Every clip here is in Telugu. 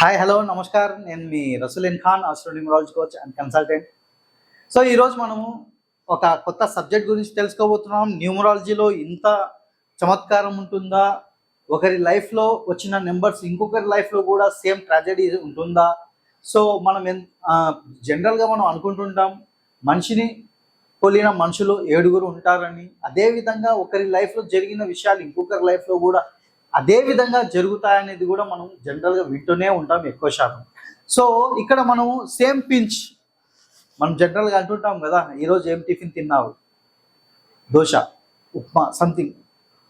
హాయ్ హలో నమస్కారం. నేను మీ Rasoolin Khan astronumerology coach and consultant so ఈరోజు మనము ఒక కొత్త సబ్జెక్ట్ గురించి తెలుసుకోబోతున్నాం. న్యూమరాలజీలో ఇంత చమత్కారం ఉంటుందా? ఒకరి లైఫ్లో వచ్చిన నెంబర్స్ ఇంకొకరి లైఫ్లో కూడా సేమ్ ట్రాజెడీ ఉంటుందా? సో మనం ఎన్ జనరల్గా మనం అనుకుంటుంటాం. మనిషిని పోలిన మనుషులు ఏడుగురు ఉంటారని. అదేవిధంగా ఒకరి లైఫ్లో జరిగిన విషయాలు ఇంకొకరి లైఫ్లో కూడా అదే విధంగా జరుగుతాయనేది కూడా మనం జనరల్గా వింటూనే ఉంటాం ఎక్కువ శాతం. సో ఇక్కడ మనము సేమ్ పించ్ మనం జనరల్గా అంటుంటాం కదా ఈరోజు ఏం టిఫిన్ తిన్నావు? దోశ ఉప్మా సంథింగ్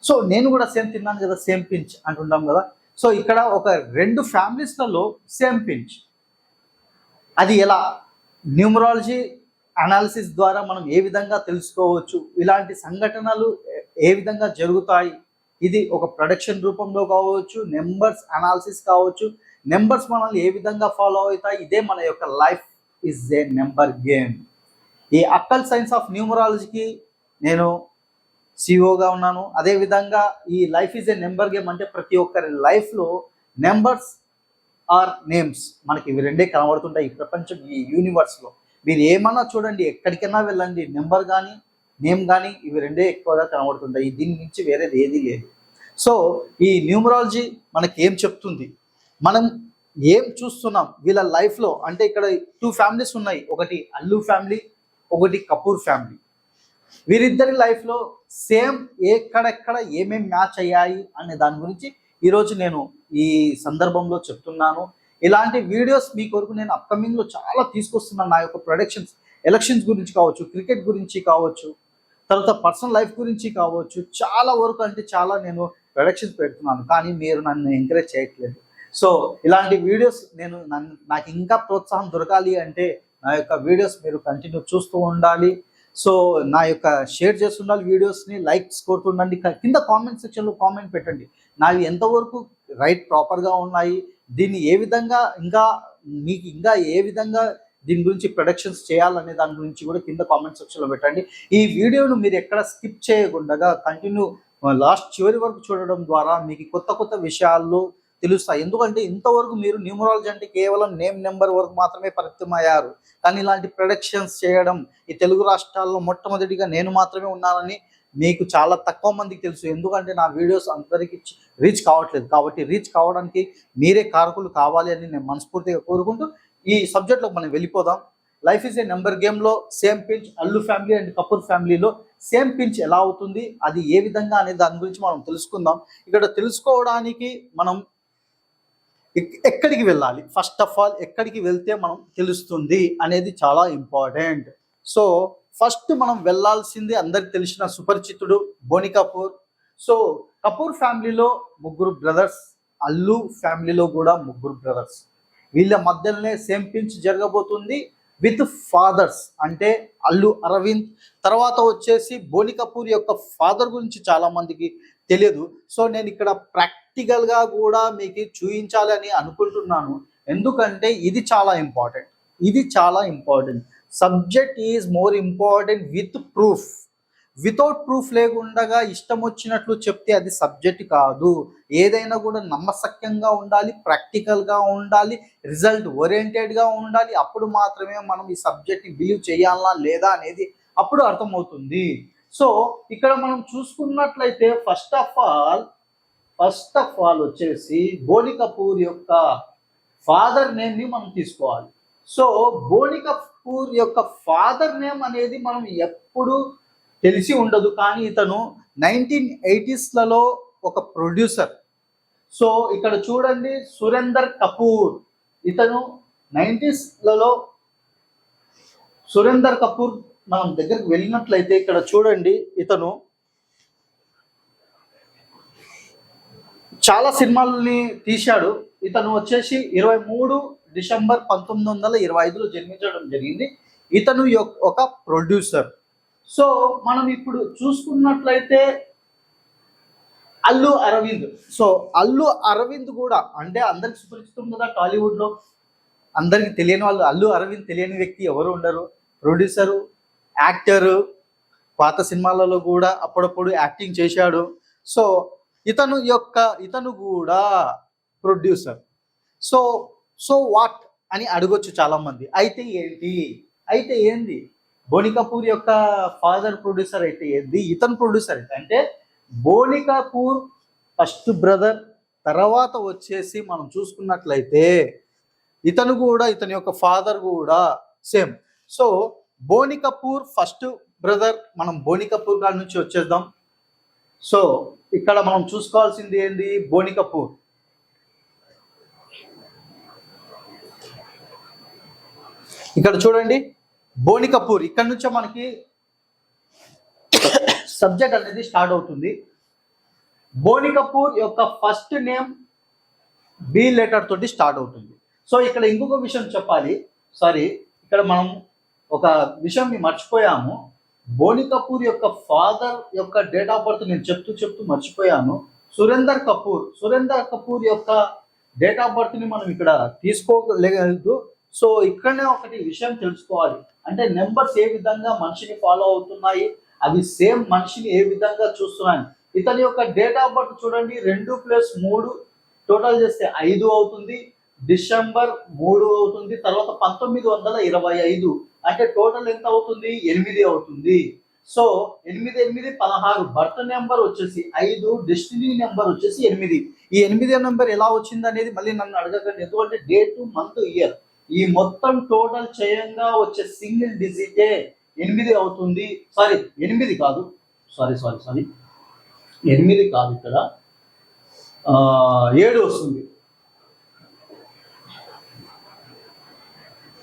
సో నేను కూడా సేమ్ తిన్నాను కదా సేమ్ పించ్ అంటుంటాం కదా. సో ఇక్కడ ఒక రెండు ఫ్యామిలీస్లలో సేమ్ పించ్. అది ఎలా? న్యూమరాలజీ అనాలిసిస్ ద్వారా మనం ఏ విధంగా తెలుసుకోవచ్చు? ఇలాంటి సంఘటనలు ఏ- ఏ విధంగా జరుగుతాయి? ఇది ఒక ప్రొడక్షన్ రూపంలో కావచ్చు నెంబర్స్ అనాలిసిస్ కావచ్చు. నెంబర్స్ మనల్ని ఏ విధంగా ఫాలో అవుతాయి? ఇదే మన యొక్క life is a number game ఈ అక్కల్ సైన్స్ ఆఫ్ న్యూమరాలజీకి నేను సిఇఓగా ఉన్నాను. అదేవిధంగా ఈ life is a number game అంటే ప్రతి ఒక్కరి లైఫ్లో నెంబర్స్ ఆర్ నేమ్స్ మనకి ఇవి రెండే కనబడుతుంటాయి ఈ ప్రపంచం ఈ యూనివర్స్లో మీరు ఏమన్నా చూడండి ఎక్కడికైనా వెళ్ళండి నెంబర్ కానీ నేమ్ కానీ ఇవి రెండే ఎక్కువగా కనబడుతుంటాయి. దీని నుంచి వేరేది ఏది లేదు. సో ఈ న్యూమరాలజీ మనకి ఏం చెప్తుంది? మనం ఏం చూస్తున్నాం? వీళ్ళ లైఫ్లో అంటే ఇక్కడ టూ ఫ్యామిలీస్ ఉన్నాయి. ఒకటి అల్లు ఫ్యామిలీ ఒకటి కపూర్ ఫ్యామిలీ. వీరిద్దరి లైఫ్లో సేమ్ ఎక్కడెక్కడ ఏమేం మ్యాచ్ అయ్యాయి అనే దాని గురించి ఈరోజు నేను ఈ సందర్భంలో చెప్తున్నాను. ఇలాంటి వీడియోస్ మీ కొరకు నేను అప్కమింగ్లో చాలా తీసుకొస్తున్నాను. నా యొక్క ప్రొడక్షన్స్ ఎలక్షన్స్ గురించి కావచ్చు క్రికెట్ గురించి కావచ్చు తర్వాత పర్సనల్ లైఫ్ గురించి కావచ్చు చాలా వరకు అంటే చాలా నేను ప్రొడక్షన్స్ పెడుతున్నాను కానీ మీరు నన్ను ఎంకరేజ్ చేయట్లేదు. సో ఇలాంటి వీడియోస్ నేను నన్ను నాకు ఇంకా ప్రోత్సాహం దొరకాలి అంటే నా యొక్క వీడియోస్ మీరు కంటిన్యూ చూస్తూ ఉండాలి. సో నా యొక్క షేర్ చేస్తుండాలి వీడియోస్ని లైక్స్ కొడుతుండండి. కింద కామెంట్ సెక్షన్లో కామెంట్ పెట్టండి. నావి ఎంతవరకు రైట్ ప్రాపర్గా ఉన్నాయి దీన్ని ఏ విధంగా ఇంకా మీకు ఇంకా ఏ విధంగా దీని గురించి ప్రొడక్షన్స్ చేయాలనే దాని గురించి కూడా కింద కామెంట్ సెక్షన్లో పెట్టండి. ఈ వీడియోను మీరు ఎక్కడ స్కిప్ చేయకుండా కంటిన్యూ లాస్ట్ చివరి వరకు చూడడం ద్వారా మీకు కొత్త కొత్త విషయాల్లో తెలుస్తాయి. ఎందుకంటే ఇంతవరకు మీరు న్యూమరాలజీ అంటే కేవలం నేమ్ నెంబర్ వరకు మాత్రమే పరిమితమయ్యారు. కానీ ఇలాంటి ప్రొడక్షన్స్ చేయడం ఈ తెలుగు రాష్ట్రాల్లో మొట్టమొదటిగా నేను మాత్రమే ఉన్నానని మీకు చాలా తక్కువ మందికి తెలుసు. ఎందుకంటే నా వీడియోస్ అందరికీ రీచ్ కావట్లేదు. కాబట్టి రీచ్ కావడానికి మీరే కారకులు కావాలి అని నేను మనస్ఫూర్తిగా కోరుకుంటూ ఈ సబ్జెక్ట్లో మనం వెళ్ళిపోదాం. లైఫ్ ఇస్ ఏ నెంబర్ గేమ్లో same pinch Allu family and Kapoor ఫ్యామిలీలో సేమ్ పించ్ ఎలా అవుతుంది అది ఏ విధంగా అనేది దాని గురించి మనం తెలుసుకుందాం. ఇక్కడ తెలుసుకోవడానికి మనం ఎక్- ఎక్కడికి వెళ్ళాలి? ఫస్ట్ ఆఫ్ ఆల్ ఎక్కడికి వెళ్తే మనం తెలుస్తుంది అనేది చాలా ఇంపార్టెంట్ సో ఫస్ట్ మనం వెళ్ళాల్సింది అందరికి తెలిసిన సుపరిచితుడు బోని కపూర్. సో కపూర్ ఫ్యామిలీలో ముగ్గురు బ్రదర్స్ అల్లు ఫ్యామిలీలో కూడా ముగ్గురు బ్రదర్స్ వీళ్ళ మధ్యలోనే సేమ్ జరగబోతుంది విత్ ఫాదర్స్ అంటే అల్లు అరవింద్. తర్వాత వచ్చేసి బోని కపూర్ యొక్క ఫాదర్ గురించి చాలా మందికి తెలియదు. సో నేను ఇక్కడ ప్రాక్టికల్గా కూడా మీకు చూపించాలని అనుకుంటున్నాను. ఎందుకంటే ఇది చాలా ఇంపార్టెంట్. ఇది చాలా important. Subject is more important with proof. Without proof లేకుండా ఇష్టం వచ్చినట్లు చెప్తే అది సబ్జెక్ట్ కాదు. ఏదైనా కూడా నమ్మసక్యంగా ఉండాలి ప్రాక్టికల్గా ఉండాలి రిజల్ట్ ఓరియంటెడ్గా ఉండాలి అప్పుడు మాత్రమే మనం ఈ సబ్జెక్ట్ని బిలీవ్ చేయాలా లేదా అనేది అప్పుడు అర్థమవుతుంది. సో ఇక్కడ మనం చూసుకున్నట్లయితే first of all first of all వచ్చేసి బోని కపూర్ యొక్క ఫాదర్ నేమ్ని మనం తీసుకోవాలి. సో బోని కపూర్ యొక్క ఫాదర్ నేమ్ అనేది మనం ఎప్పుడు తెలిసి ఉండదు కానీ ఇతను నైన్టీన్ ఎయిటీస్లలో ఒక ప్రొడ్యూసర్. సో ఇక్కడ చూడండి సురేందర్ కపూర్. ఇతను నైంటీస్లలో సురేందర్ కపూర్ మనం దగ్గరికి వెళ్ళినట్లయితే ఇక్కడ చూడండి ఇతను చాలా సినిమాలని తీశాడు. ఇతను వచ్చేసి ఇరవై మూడు డిసెంబర్ పంతొమ్మిది వందల ఇరవై ఐదులో జన్మించడం జరిగింది. ఇతను ఒక ప్రొడ్యూసర్. సో మనం ఇప్పుడు చూసుకున్నట్లయితే అల్లు అరవింద్. సో అల్లు అరవింద్ కూడా అంటే అందరికి సుపరిచితం కదా టాలీవుడ్లో. అందరికి తెలియని వాళ్ళు అల్లు అరవింద్ తెలియని వ్యక్తి ఎవరు ఉండరు? ప్రొడ్యూసరు యాక్టరు పాత సినిమాలలో కూడా అప్పుడప్పుడు యాక్టింగ్ చేశాడు. సో ఇతను యొక్క ఇతను కూడా ప్రొడ్యూసర్. సో సో వాట్ అని అడగొచ్చు చాలామంది. అయితే ఏంటి? అయితే ఏంది? బోని కపూర్ యొక్క ఫాదర్ ప్రొడ్యూసర్ అయితే ఏంది? ఇతను ప్రొడ్యూసర్ అయితే. అంటే బోని కపూర్ ఫస్ట్ బ్రదర్ తర్వాత వచ్చేసి మనం చూసుకున్నట్లయితే ఇతను కూడా ఇతని యొక్క ఫాదర్ కూడా same so Boney Kapoor first brother మనం బోని కపూర్ గారి నుంచి వచ్చేద్దాం. సో ఇక్కడ మనం చూసుకోవాల్సింది ఏంది? బోని కపూర్. ఇక్కడ చూడండి. బోని కపూర్ ఇక్కడ నుంచే మనకి సబ్జెక్ట్ అనేది స్టార్ట్ అవుతుంది. బోని కపూర్ యొక్క ఫస్ట్ నేమ్ బి లెటర్ తోటి స్టార్ట్ అవుతుంది. సో ఇక్కడ ఇంకొక విషయం చెప్పాలి. సారీ ఇక్కడ మనం ఒక విషయం మర్చిపోయాము. బోని కపూర్ యొక్క ఫాదర్ యొక్క డేట్ ఆఫ్ బర్త్ నేను చెప్తూ చెప్తూ మర్చిపోయాను. సురేందర్ కపూర్ సురేందర్ కపూర్ యొక్క డేట్ ఆఫ్ బర్త్ని మనం ఇక్కడ తీసుకోలేదు సో ఇక్కడనే ఒకటి విషయం తెలుసుకోవాలి. అంటే నెంబర్స్ ఏ విధంగా మనిషిని ఫాలో అవుతున్నాయి అవి సేమ్ మనిషిని ఏ విధంగా చూస్తున్నాయి. ఇతని యొక్క డేట్ ఆఫ్ బర్త్ చూడండి రెండు ప్లస్ మూడు టోటల్ చేస్తే ఐదు అవుతుంది డిసెంబర్ మూడు అవుతుంది తర్వాత పంతొమ్మిది వందల ఇరవై ఐదు. అంటే టోటల్ ఎంత అవుతుంది? ఎనిమిది అవుతుంది. సో ఎనిమిది ఎనిమిది పదహారు బర్త్ నెంబర్ వచ్చేసి ఐదు డెస్టినీ నెంబర్ వచ్చేసి ఎనిమిది. ఈ ఎనిమిదో నెంబర్ ఎలా వచ్చింది అనేది మళ్ళీ నన్ను అడగకండి. ఎందుకంటే డేట్ మంత్ ఇయర్. ఈ మొత్తం టోటల్ చేయంగా వచ్చే సింగిల్ డిజిటే ఎనిమిది అవుతుంది. సారీ ఎనిమిది కాదు. సారీ సారీ సారీ ఎనిమిది కాదు ఇక్కడ. ఏడు వస్తుంది.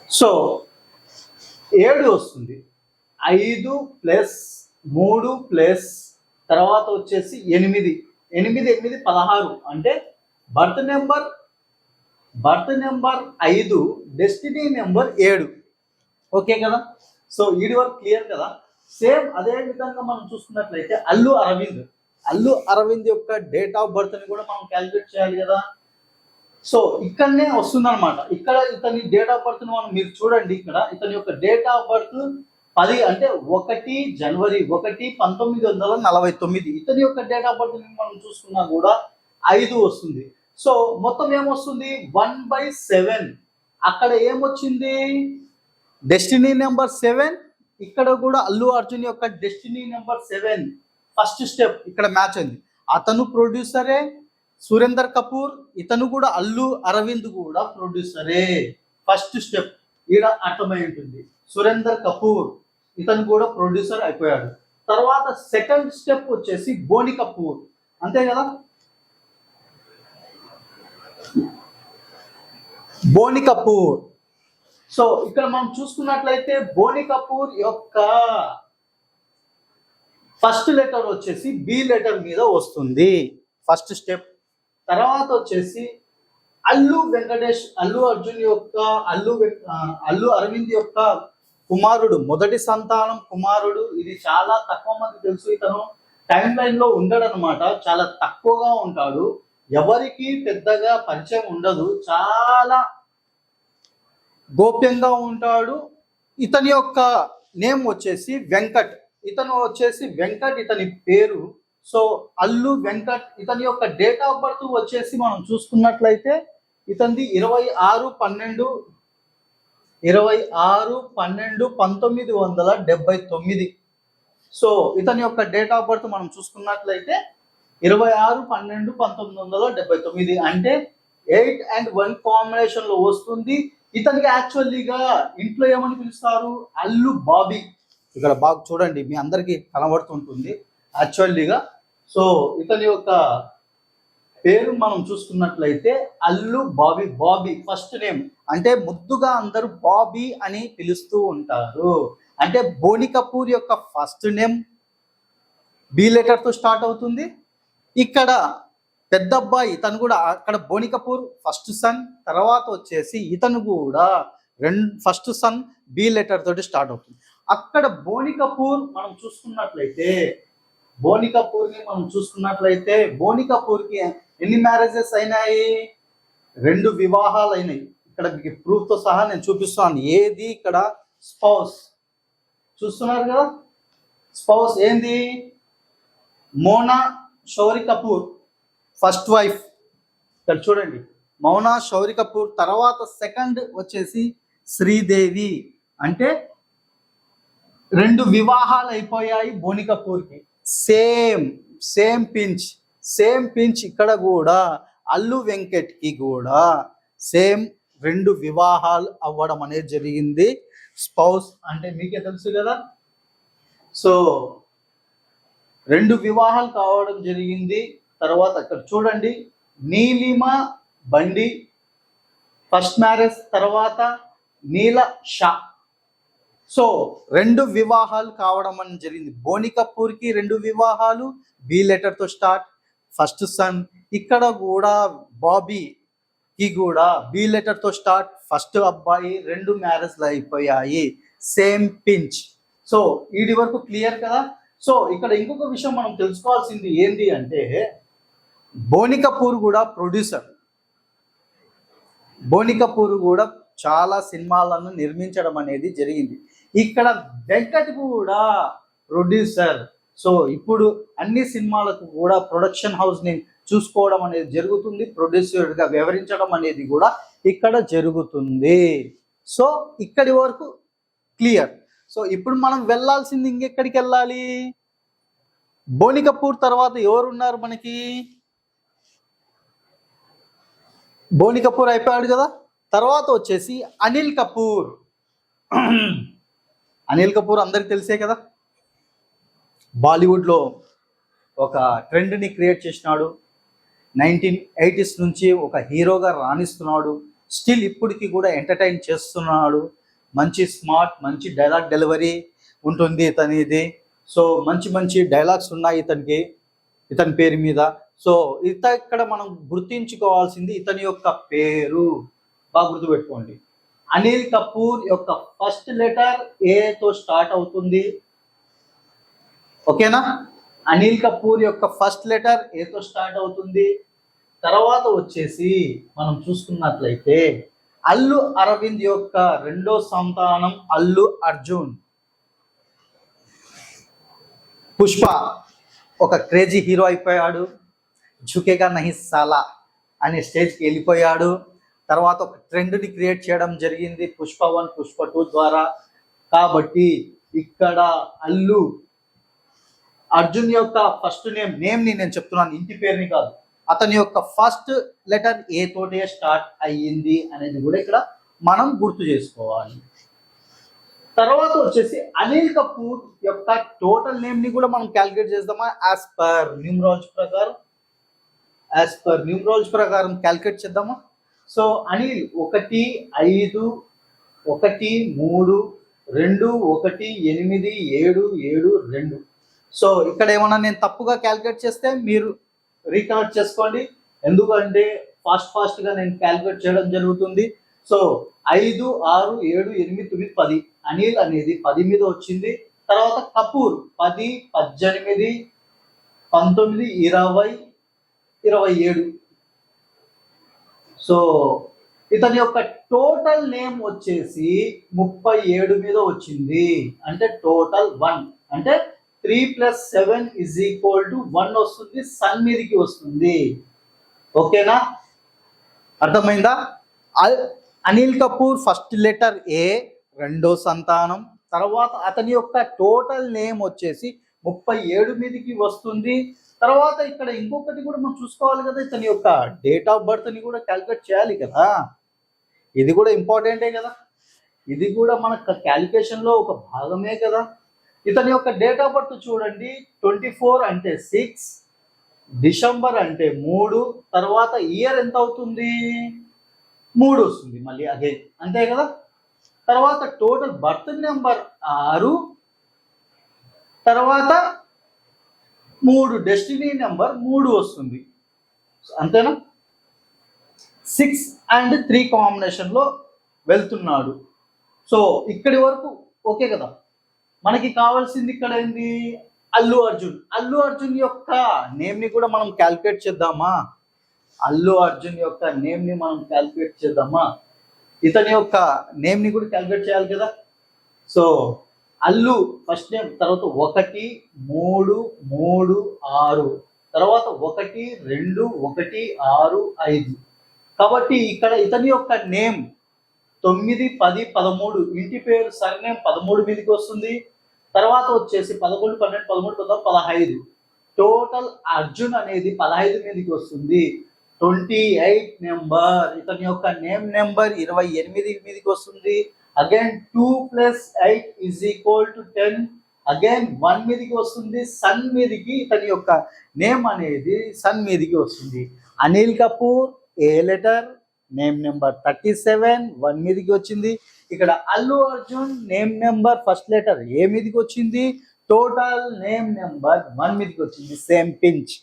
సో ఏడు వస్తుంది. ఐదు ప్లస్ మూడు ప్లస్ తర్వాత వచ్చేసి ఎనిమిది. ఎనిమిది ఎనిమిది పదహారు. అంటే బర్త్ నెంబర్ బర్త్ నెంబర్ ఐదు డెస్టినీ నెంబర్ ఏడు. ఓకే కదా? సో ఈడి వరకు క్లియర్ కదా? సేమ్ అదే విధంగా మనం చూసుకున్నట్లయితే అల్లు అరవింద్. అల్లు అరవింద్ యొక్క డేట్ ఆఫ్ బర్త్ని కూడా మనం క్యాలిక్యులేట్ చేయాలి కదా? సో ఇక్కడనే వస్తుందన్నమాట. ఇక్కడ ఇతని డేట్ ఆఫ్ బర్త్ మనం మీరు చూడండి ఇక్కడ. ఇతని యొక్క డేట్ ఆఫ్ బర్త్ పది అంటే ఒకటి జనవరి ఒకటి పంతొమ్మిది వందల నలభై తొమ్మిది. ఇతని యొక్క డేట్ ఆఫ్ బర్త్ మనం చూసుకున్నా కూడా ఐదు వస్తుంది. సో మొత్తం ఏమొస్తుంది? వన్ బై సెవెన్ అక్కడ ఏమొచ్చింది? డెస్టినీ నెంబర్ సెవెన్ ఇక్కడ కూడా అల్లు అర్జున్ యొక్క destiny number seven first step ఇక్కడ మ్యాచ్ అయింది. అతను ప్రొడ్యూసరే సురేందర్ కపూర్ ఇతను కూడా అల్లు అరవింద్ కూడా ప్రొడ్యూసరే ఫస్ట్ స్టెప్ ఈడ అర్థమై ఉంటుంది సురేందర్ కపూర్ ఇతను కూడా ప్రొడ్యూసర్ అయిపోయాడు. తర్వాత సెకండ్ స్టెప్ వచ్చేసి బోని కపూర్. అంతే కదా? బోని కపూర్. సో ఇక్కడ మనం చూసుకున్నట్లయితే బోని కపూర్ యొక్క ఫస్ట్ లెటర్ వచ్చేసి బి లెటర్ మీద వస్తుంది. First step. తర్వాత వచ్చేసి అల్లు వెంకటేష్ అల్లు అర్జున్ యొక్క అల్లు అల్లు అరవింద్ యొక్క కుమారుడు మొదటి సంతానం కుమారుడు. ఇది చాలా తక్కువ మంది తెలుసు. ఇతను టైం లైన్లో ఉండడు అనమాట చాలా తక్కువగా ఉంటాడు. ఎవరికి పెద్దగా పరిచయం ఉండదు. చాలా గోప్యంగా ఉంటాడు. ఇతని యొక్క నేమ్ వచ్చేసి వెంకట్. ఇతను వచ్చేసి వెంకట్ ఇతని పేరు. సో అల్లు వెంకట్ ఇతని యొక్క డేట్ ఆఫ్ బర్త్ వచ్చేసి మనం చూసుకున్నట్లయితే ఇతనిది ఇరవై ఆరు పన్నెండు ఇరవై ఆరు పన్నెండు పంతొమ్మిది వందల డెబ్బై తొమ్మిది. సో ఇతని యొక్క డేట్ ఆఫ్ బర్త్ మనం చూసుకున్నట్లయితే ఇరవై ఆరు పన్నెండు పంతొమ్మిది వందల డెబ్బై తొమ్మిది అంటే ఎయిట్ అండ్ వన్ కాంబినేషన్లో వస్తుంది. ఇతనికి యాక్చువల్లీగా ఇంట్లో ఏమని పిలుస్తారు? అల్లు బాబీ. ఇక్కడ బాగా చూడండి మీ అందరికీ కనబడుతుంటుంది యాక్చువల్లీగా సో ఇతని యొక్క పేరు మనం చూసుకున్నట్లయితే అల్లు బాబీ బాబీ ఫస్ట్ నేమ్ అంటే ముద్దుగా అందరూ బాబీ అని పిలుస్తూ ఉంటారు. అంటే బోని కపూర్ యొక్క ఫస్ట్ నేమ్ బి లెటర్తో స్టార్ట్ అవుతుంది. ఇక్కడ పెద్ద అబ్బాయి కూడా అక్కడ బోని కపూర్ ఫస్ట్ సన్ తర్వాత వచ్చేసి ఇతను కూడా రెండు ఫస్ట్ సన్ బి లెటర్ తోటి స్టార్ట్ అవుతుంది. అక్కడ బోని కపూర్ మనం చూసుకున్నట్లయితే బోని కపూర్ని మనం చూసుకున్నట్లయితే బోని కపూర్కి ఎన్ని మ్యారేజెస్ అయినాయి? రెండు వివాహాలు అయినాయి. ఇక్కడ మీకు ప్రూఫ్తో సహా నేను చూపిస్తాను. ఏది ఇక్కడ? స్పౌస్ చూస్తున్నారు కదా? స్పౌస్ ఏంది? Mona Shourie Kapoor first wife. ఇక్కడ చూడండి. మౌనా శౌరి కపూర్ తర్వాత సెకండ్ వచ్చేసి శ్రీదేవి. అంటే రెండు వివాహాలు అయిపోయాయి Boney కపూర్కి. Same same pinch same pinch ఇక్కడ కూడా అల్లు వెంకట్కి కూడా సేమ్ రెండు వివాహాలు అవ్వడం అనేది జరిగింది. స్పౌస్ అంటే మీకే తెలుసు కదా? సో రెండు వివాహాలు కావడం జరిగింది. తర్వాత అక్కడ చూడండి. నీలిమ బండి ఫస్ట్ మ్యారేజ్ తర్వాత నీల షా. సో రెండు వివాహాలు కావడం అని జరిగింది. బోని కపూర్కి రెండు వివాహాలు బి లెటర్తో స్టార్ట్ ఫస్ట్ సన్. ఇక్కడ కూడా బాబీకి కూడా బి లెటర్తో స్టార్ట్ ఫస్ట్ అబ్బాయి రెండు మ్యారేజ్లు అయిపోయాయి. Same pinch. సో ఇది వరకు క్లియర్ కదా? సో ఇక్కడ ఇంకొక విషయం మనం తెలుసుకోవాల్సింది ఏంటి అంటే బోని కపూర్ కూడా ప్రొడ్యూసర్. బోని కపూర్ కూడా చాలా సినిమాలను నిర్మించడం అనేది జరిగింది. ఇక్కడ వెంకట్ కూడా ప్రొడ్యూసర్. సో ఇప్పుడు అన్ని సినిమాలకు కూడా ప్రొడక్షన్ హౌస్ని చూసుకోవడం అనేది జరుగుతుంది. ప్రొడ్యూసర్గా వివరించడం అనేది కూడా ఇక్కడ జరుగుతుంది. సో ఇక్కడి వరకు క్లియర్. సో ఇప్పుడు మనం వెళ్ళాల్సింది ఇంకెక్కడికి వెళ్ళాలి? బోని కపూర్ తర్వాత ఎవరు ఉన్నారు మనకి? బోని కపూర్ అయిపోయాడు కదా? తర్వాత వచ్చేసి అనిల్ కపూర్. అనిల్ కపూర్ అందరికి తెలిసే కదా? బాలీవుడ్లో ఒక ట్రెండ్ని క్రియేట్ చేసినాడు. నైన్టీన్ ఎయిటీస్ నుంచి ఒక హీరోగా రాణిస్తున్నాడు. స్టిల్ ఇప్పటికీ కూడా ఎంటర్టైన్ చేస్తున్నాడు. మంచి స్మార్ట్ మంచి డైలాగ్ డెలివరీ ఉంటుంది ఇతనిది. సో మంచి మంచి డైలాగ్స్ ఉన్నాయి ఇతనికి ఇతని పేరు మీద. సో ఇత ఇక్కడ మనం గుర్తించుకోవాల్సింది ఇతని యొక్క పేరు. బాగా గుర్తుపెట్టుకోండి. అనిల్ కపూర్ యొక్క ఫస్ట్ లెటర్ ఏతో స్టార్ట్ అవుతుంది? ఓకేనా? అనిల్ కపూర్ యొక్క ఫస్ట్ లెటర్ ఏతో స్టార్ట్ అవుతుంది? తర్వాత వచ్చేసి మనం చూసుకున్నట్లయితే అల్లు అరవింద్ యొక్క రెండో సంతానం అల్లు అర్జున్. పుష్ప ఒక క్రేజీ హీరో అయిపోయాడు. ఝుకేగా నహి సాలా అనే స్టేజ్కి వెళ్ళిపోయాడు. తర్వాత ఒక ట్రెండ్ని క్రియేట్ చేయడం జరిగింది పుష్ప వన్ పుష్ప టూ ద్వారా. కాబట్టి ఇక్కడ అల్లు అర్జున్ యొక్క ఫస్ట్ నేమ్ నేమ్ని నేను చెప్తున్నాను ఇంటి పేరుని కాదు. అతని యొక్క ఫస్ట్ లెటర్ ఏ తోటే స్టార్ట్ అయ్యింది అనేది కూడా ఇక్కడ మనం గుర్తు చేసుకోవాలి. తర్వాత వచ్చేసి అనిల్ కపూర్ యొక్క టోటల్ నేమ్ని కూడా మనం క్యాలిక్యులేట్ చేద్దామా? యాజ్ పర్ న్యూమరాలజీ ప్రకారం. యాజ్ పర్ న్యూమరాలజీ ప్రకారం క్యాలిక్యులేట్ చేద్దామా? సో అనిల్ ఒకటి ఐదు ఒకటి మూడు రెండు ఒకటి ఎనిమిది ఏడు ఏడు రెండు. సో ఇక్కడ ఏమన్నా నేను తప్పుగా క్యాలిక్యులేట్ చేస్తే మీరు రీకనెక్ట్ చేసుకోండి. ఎందుకంటే ఫాస్ట్ ఫాస్ట్గా నేను క్యాలిక్యులేట్ చేయడం జరుగుతుంది. సో ఐదు ఆరు ఏడు ఎనిమిది తొమ్మిది పది. అనిల్ అనేది పది మీద వచ్చింది. తర్వాత కపూర్ పది పద్దెనిమిది పంతొమ్మిది ఇరవై ఇరవై ఏడు. సో ఇతని యొక్క టోటల్ నేమ్ వచ్చేసి ముప్పై ఏడు మీద వచ్చింది. అంటే టోటల్ వన్. అంటే three plus seven is equal to one వస్తుంది సన్ మీదకి వస్తుంది. ఓకేనా? అర్థమైందా? Anil Kapoor first letter A రెండో సంతానం తర్వాత అతని యొక్క టోటల్ నేమ్ వచ్చేసి ముప్పై ఏడు మీదకి వస్తుంది. తర్వాత ఇక్కడ ఇంకొకటి కూడా మనం చూసుకోవాలి కదా ఇతని యొక్క డేట్ ఆఫ్ బర్త్ని కూడా క్యాలిక్యులేట్ చేయాలి కదా. ఇది కూడా ఇంపార్టెంటే కదా. ఇది కూడా మన క్యాలిక్యులేషన్లో ఒక భాగమే కదా. ఇతని యొక్క డేట్ ఆఫ్ బర్త్ చూడండి ట్వంటీ ఫోర్ అంటే సిక్స్ డిసెంబర్ అంటే మూడు తర్వాత ఇయర్ ఎంత అవుతుంది? మూడు వస్తుంది మళ్ళీ అదే అంతే కదా? తర్వాత టోటల్ బర్త్ నెంబర్ ఆరు తర్వాత మూడు డెస్టినీ నెంబర్ మూడు వస్తుంది. అంతేనా? సిక్స్ అండ్ త్రీ కాంబినేషన్లో వెళ్తున్నాడు. సో ఇక్కడి వరకు ఓకే కదా? మనకి కావాల్సింది ఇక్కడ ఏంది? అల్లు అర్జున్. అల్లు అర్జున్ యొక్క నేమ్ని కూడా మనం క్యాల్కులేట్ చేద్దామా? అల్లు అర్జున్ యొక్క నేమ్ని మనం క్యాల్కులేట్ చేద్దామా? ఇతని యొక్క నేమ్ని కూడా క్యాల్కులేట్ చేయాలి కదా. సో అల్లు ఫస్ట్ నేమ్ తర్వాత ఒకటి మూడు మూడు ఆరు. తర్వాత ఒకటి రెండు ఒకటి ఆరు ఐదు. కాబట్టి ఇక్కడ ఇతని యొక్క నేమ్ తొమ్మిది పది పదమూడు. ఇంటి పేరు సర్నేమ్ పదమూడు మీదకి వస్తుంది. తర్వాత వచ్చేసి పదకొండు పన్నెండు పదమూడు పదమూడు పదహైదు. టోటల్ అర్జున్ అనేది పదహైదు మీదకి వస్తుంది. ట్వంటీ ఎయిట్ నెంబర్ ఇతని యొక్క నేమ్ నెంబర్ ఇరవై ఎనిమిది మీదకి వస్తుంది. Again two plus eight is equal to ten again one మీదకి వస్తుంది. సన్ మీదకి ఇతని యొక్క నేమ్ అనేది సన్ మీదకి వస్తుంది. Anil Kapoor A letter name number thirty seven one మీదకి వచ్చింది. ఇక్కడ Allu Arjun name number first letter A మీదకి వచ్చింది? టోటల్ నేమ్ నెంబర్ వన్ మీదకి వచ్చింది. సేమ్ పించ్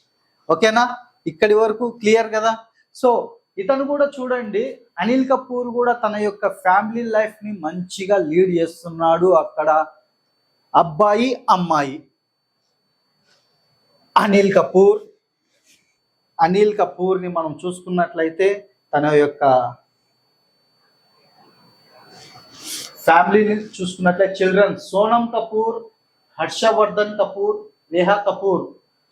ఓకేనా? ఇక్కడి వరకు క్లియర్ కదా? సో ఇతను కూడా చూడండి అనిల్ కపూర్ కూడా తన యొక్క ఫ్యామిలీ లైఫ్ని మంచిగా లీడ్ చేస్తున్నాడు అక్కడ. అబ్బాయి అమ్మాయి. అనిల్ కపూర్. అనిల్ కపూర్ని మనం చూసుకున్నట్లయితే తన యొక్క ఫ్యామిలీని చూసుకున్నట్లయితే చిల్డ్రన్ సోనం కపూర్ హర్షవర్ధన్ కపూర్ నేహా కపూర్.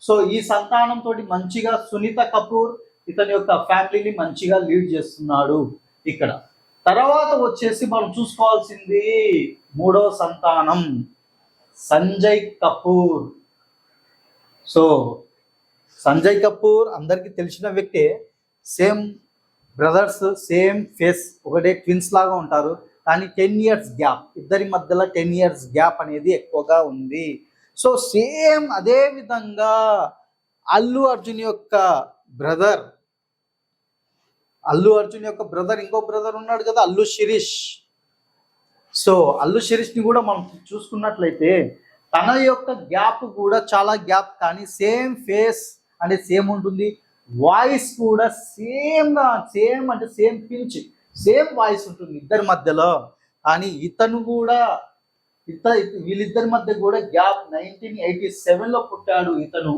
సో ఈ సంతానం తోటి మంచిగా సునీత కపూర్ ఇతని యొక్క ఫ్యామిలీని మంచిగా లీడ్ చేస్తున్నాడు ఇక్కడ. తర్వాత వచ్చేసి మనం చూసుకోవాల్సింది మూడో సంతానం సంజయ్ కపూర్. సో సంజయ్ కపూర్ అందరికీ తెలిసిన వ్యక్తే సేమ్ బ్రదర్స్ సేమ్ ఫేస్ ఒకటే ట్విన్స్ లాగా ఉంటారు. కానీ టెన్ ఇయర్స్ గ్యాప్ ఇద్దరి మధ్యలో టెన్ ఇయర్స్ గ్యాప్ అనేది ఎక్కువగా ఉంది. సో సేమ్ అదే విధంగా అల్లు అర్జున్ యొక్క బ్రదర్ అల్లు అర్జున్ యొక్క బ్రదర్ ఇంకో బ్రదర్ ఉన్నాడు కదా అల్లు శిరీష్. సో అల్లు శిరీష్ని కూడా మనం చూసుకున్నట్లయితే తన యొక్క గ్యాప్ కూడా చాలా గ్యాప్ కానీ సేమ్ ఫేస్ అంటే సేమ్ ఉంటుంది వాయిస్ కూడా సేమ్ సేమ్ అంటే సేమ్ పిలిచి సేమ్ వాయిస్ ఉంటుంది ఇద్దరి మధ్యలో. కానీ ఇతను కూడా ఇత వీళ్ళిద్దరి మధ్య కూడా గ్యాప్ నైన్టీన్ ఎయిటీ సెవెన్లో పుట్టాడు ఇతను.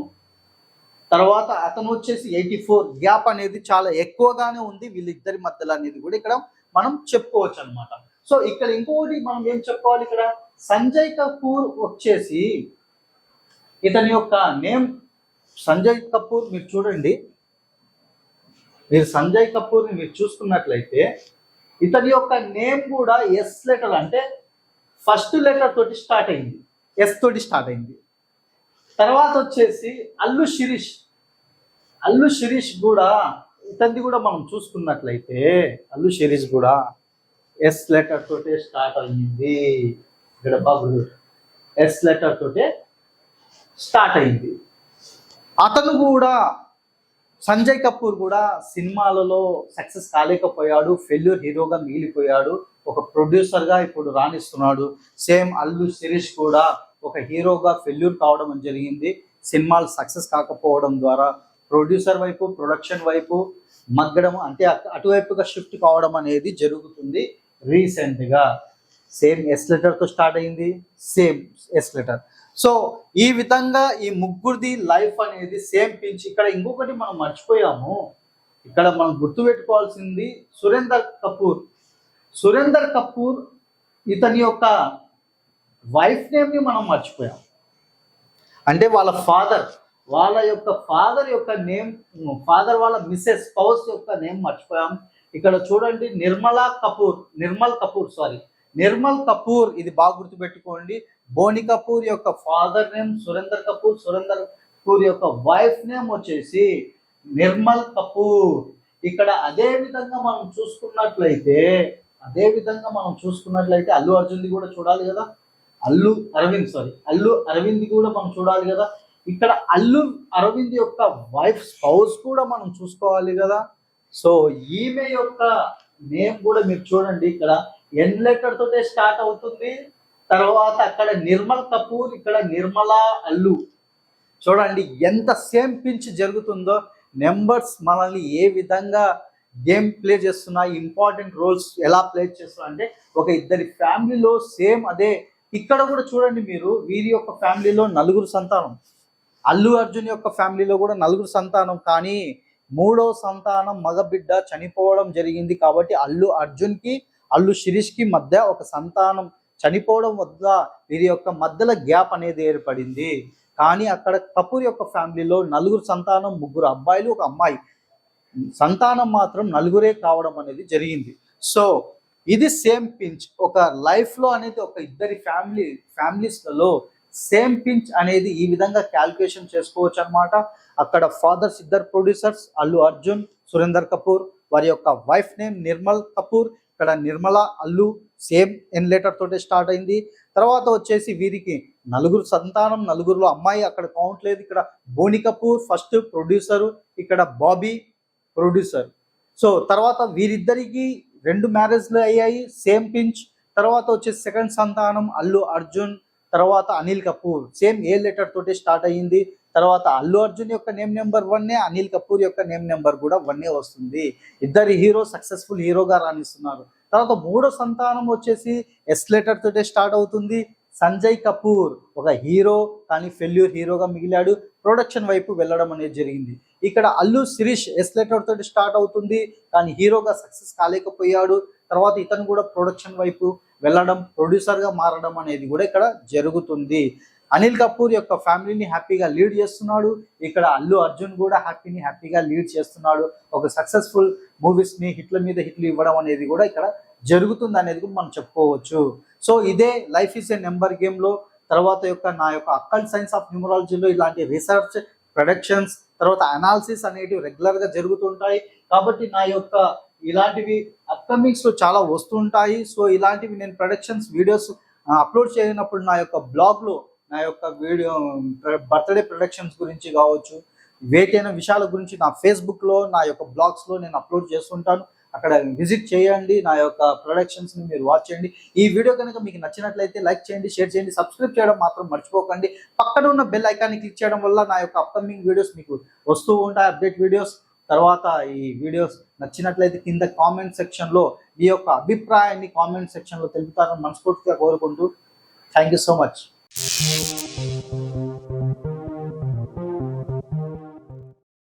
తర్వాత అతను వచ్చేసి ఎయిటీ ఫోర్. గ్యాప్ అనేది చాలా ఎక్కువగానే ఉంది వీళ్ళిద్దరి మధ్యలో అనేది కూడా ఇక్కడ మనం చెప్పుకోవచ్చు అనమాట సో ఇక్కడ ఇంకొకటి మనం ఏం చెప్పుకోవాలి ఇక్కడ? సంజయ్ కపూర్ వచ్చేసి ఇతని యొక్క నేమ్ సంజయ్ కపూర్ మీరు చూడండి. మీరు సంజయ్ కపూర్ని మీరు చూసుకున్నట్లయితే ఇతని యొక్క నేమ్ కూడా ఎస్ లెటర్ అంటే ఫస్ట్ లెటర్ తోటి స్టార్ట్ అయింది. ఎస్ తోటి స్టార్ట్ అయింది. తర్వాత వచ్చేసి అల్లు శిరీష్. అల్లు శిరీష్ కూడా ఇతన్ని కూడా మనం చూసుకున్నట్లయితే అల్లు శిరీష్ కూడా ఎస్ లెటర్ తోటే స్టార్ట్ అయ్యింది. ఇక్కడ బాబులు ఎస్ లెటర్ తోటే స్టార్ట్ అయింది అతను కూడా సంజయ్ కపూర్ కూడా సినిమాలలో సక్సెస్ కాలేకపోయాడు ఫెయిల్యూర్ హీరోగా మిగిలిపోయాడు ఒక ప్రొడ్యూసర్గా ఇప్పుడు రాణిస్తున్నాడు. సేమ్ అల్లు శిరీష్ కూడా ఒక హీరోగా ఫెయిల్యూర్ కావడం జరిగింది. సినిమాలు సక్సెస్ కాకపోవడం ద్వారా ప్రొడ్యూసర్ వైపు ప్రొడక్షన్ వైపు మగ్గడం అంటే అటువైపుగా షిఫ్ట్ కావడం అనేది జరుగుతుంది రీసెంట్గా సేమ్ ఎస్ లెటర్తో స్టార్ట్ అయింది సేమ్ ఎస్ లెటర్ సో ఈ విధంగా ఈ ముగ్గురిది లైఫ్ అనేది సేమ్ పించ్ ఇక్కడ ఇంకొకటి మనం మర్చిపోయాము. ఇక్కడ మనం గుర్తుపెట్టుకోవాల్సింది సురేందర్ కపూర్. సురేందర్ కపూర్ ఇతని యొక్క వైఫ్ నేమ్ని మనం మర్చిపోయాం అంటే వాళ్ళ ఫాదర్ వాళ్ళ యొక్క ఫాదర్ యొక్క నేమ్ ఫాదర్ వాళ్ళ మిస్సెస్ స్పౌస్ యొక్క నేమ్ మర్చిపోయాం ఇక్కడ చూడండి నిర్మలా కపూర్ నిర్మల్ కపూర్ సారీ. నిర్మల్ కపూర్ ఇది బాగా గుర్తుపెట్టుకోండి. బోని కపూర్ యొక్క ఫాదర్ నేమ్ సురేందర్ కపూర్ సురేందర్ కపూర్ యొక్క వైఫ్ నేమ్ వచ్చేసి నిర్మల్ కపూర్. ఇక్కడ అదే విధంగా మనం చూసుకున్నట్లయితే అదే విధంగా మనం చూసుకున్నట్లయితే అల్లు అర్జున్ది కూడా చూడాలి కదా? అల్లు అరవింద్ సారీ అల్లు అరవింద్ కూడా మనం చూడాలి కదా? ఇక్కడ అల్లు అరవింద్ యొక్క వైఫ్ స్పౌస్ కూడా మనం చూసుకోవాలి కదా? సో ఈమె యొక్క నేమ్ కూడా మీరు చూడండి. ఇక్కడ ఎన్ లెటర్తోటే స్టార్ట్ అవుతుంది. తర్వాత అక్కడ నిర్మల్ కపూర్ ఇక్కడ నిర్మలా అల్లు. చూడండి ఎంత సేమ్ పించ్ జరుగుతుందో నెంబర్స్ మనల్ని ఏ విధంగా గేమ్ ప్లే చేస్తున్నాయి ఇంపార్టెంట్ రోల్స్ ఎలా ప్లే చేస్తున్నాయి అంటే ఒక ఇద్దరి ఫ్యామిలీలో సేమ్ అదే. ఇక్కడ కూడా చూడండి మీరు వీరి యొక్క ఫ్యామిలీలో నలుగురు సంతానం. అల్లు అర్జున్ యొక్క ఫ్యామిలీలో కూడా నలుగురు సంతానం. కానీ మూడో సంతానం మగబిడ్డ చనిపోవడం జరిగింది కాబట్టి అల్లు అర్జున్కి అల్లు శిరీష్కి మధ్య ఒక సంతానం చనిపోవడం వద్ద వీరి యొక్క మధ్యలో గ్యాప్ అనేది ఏర్పడింది. కానీ అక్కడ కపూర్ యొక్క ఫ్యామిలీలో నలుగురు సంతానం ముగ్గురు అబ్బాయిలు ఒక అమ్మాయి. సంతానం మాత్రం నలుగురే కావడం అనేది జరిగింది. సో ఇది సేమ్ పించ్. ఒక లైఫ్లో అనేది ఒక ఇద్దరి ఫ్యామిలీ ఫ్యామిలీస్లలో సేమ్ పించ్ అనేది ఈ విధంగా క్యాల్కులేషన్ చేసుకోవచ్చు అనమాట అక్కడ ఫాదర్స్ ఇద్దరు ప్రొడ్యూసర్స్ అల్లు అర్జున్ సురేందర్ కపూర్. వారి యొక్క వైఫ్ నేమ్ నిర్మల్ కపూర్. ఇక్కడ Nirmala Allu same N letter తోటే స్టార్ట్ అయింది. తర్వాత వచ్చేసి వీరికి నలుగురు సంతానం నలుగురులో అమ్మాయి అక్కడ కౌంట్ లేదు. ఇక్కడ బోని కపూర్ ఫస్ట్ ప్రొడ్యూసరు ఇక్కడ బాబీ ప్రొడ్యూసర్. సో తర్వాత వీరిద్దరికి రెండు మ్యారేజ్లు అయ్యాయి సేమ్ పించ్. తర్వాత వచ్చేసి సెకండ్ సంతానం అల్లు అర్జున్ తర్వాత Anil Kapoor. Same A letter తోటే స్టార్ట్ అయ్యింది. తర్వాత అల్లు అర్జున్ యొక్క నేమ్ నెంబర్ వన్నే అనిల్ కపూర్ యొక్క నేమ్ నెంబర్ కూడా వన్నే వస్తుంది. ఇద్దరు హీరో సక్సెస్ఫుల్ హీరోగా రాణిస్తున్నారు. తర్వాత మూడో సంతానం వచ్చేసి ఎస్ లెటర్ తోటే స్టార్ట్ అవుతుంది. సంజయ్ కపూర్ ఒక హీరో కానీ ఫెల్యూర్ హీరోగా మిగిలాడు. ప్రొడక్షన్ వైపు వెళ్ళడం అనేది జరిగింది. ఇక్కడ అల్లు శిరీష్ ఎస్ లెటర్ తోటి స్టార్ట్ అవుతుంది కానీ హీరోగా సక్సెస్ కాలేకపోయాడు. తర్వాత ఇతను కూడా ప్రొడక్షన్ వైపు వెళ్ళడం ప్రొడ్యూసర్గా మారడం అనేది కూడా ఇక్కడ జరుగుతుంది. అనిల్ కపూర్ యొక్క ఫ్యామిలీని హ్యాపీగా లీడ్ చేస్తున్నాడు. ఇక్కడ అల్లు అర్జున్ కూడా హ్యాపీని హ్యాపీగా లీడ్ చేస్తున్నాడు. ఒక సక్సెస్ఫుల్ మూవీస్ని హిట్ల మీద హిట్లు ఇవ్వడం అనేది కూడా ఇక్కడ జరుగుతుంది అనేది కూడా మనం చెప్పుకోవచ్చు. సో ఇదే లైఫ్ ఇస్ ఏ నెంబర్ గేమ్లో తర్వాత యొక్క నా యొక్క అక్కల్ సైన్స్ ఆఫ్ న్యూమరాలజీలో ఇలాంటి రీసెర్చ్ ప్రొడక్షన్స్ తర్వాత అనాలిసిస్ అనేటివి రెగ్యులర్గా జరుగుతుంటాయి. కాబట్టి నా యొక్క ఇలాంటివి అప్కమింగ్స్లో చాలా వస్తుంటాయి. సో ఇలాంటివి నేను ప్రొడక్షన్స్ వీడియోస్ అప్లోడ్ చేయనప్పుడు నా యొక్క బ్లాగ్లో నా యొక్క వీడియో బర్త్డే ప్రొడక్షన్స్ గురించి కావచ్చు వేటైన విషయాల గురించి నా ఫేస్బుక్లో నా యొక్క బ్లాగ్స్లో నేను అప్లోడ్ చేస్తుంటాను. అక్కడ విజిట్ చేయండి నా యొక్క ప్రొడక్షన్స్ని మీరు వాచ్ చేయండి. ఈ వీడియో కనుక మీకు నచ్చినట్లయితే లైక్ చేయండి షేర్ చేయండి సబ్స్క్రైబ్ చేయడం మాత్రం మర్చిపోకండి. పక్కన ఉన్న బెల్ ఐకాన్ని క్లిక్ చేయడం వల్ల నా యొక్క అప్కమింగ్ వీడియోస్ మీకు వస్తూ ఉంటాయి అప్డేట్ వీడియోస్. తర్వాత ఈ వీడియోస్ నచ్చినట్లయితే కింద కామెంట్ సెక్షన్లో మీ యొక్క అభిప్రాయాన్ని కామెంట్ సెక్షన్లో తెలుపుతారని మనస్ఫూర్తిగా కోరుకుంటూ thank you so much. Thank you.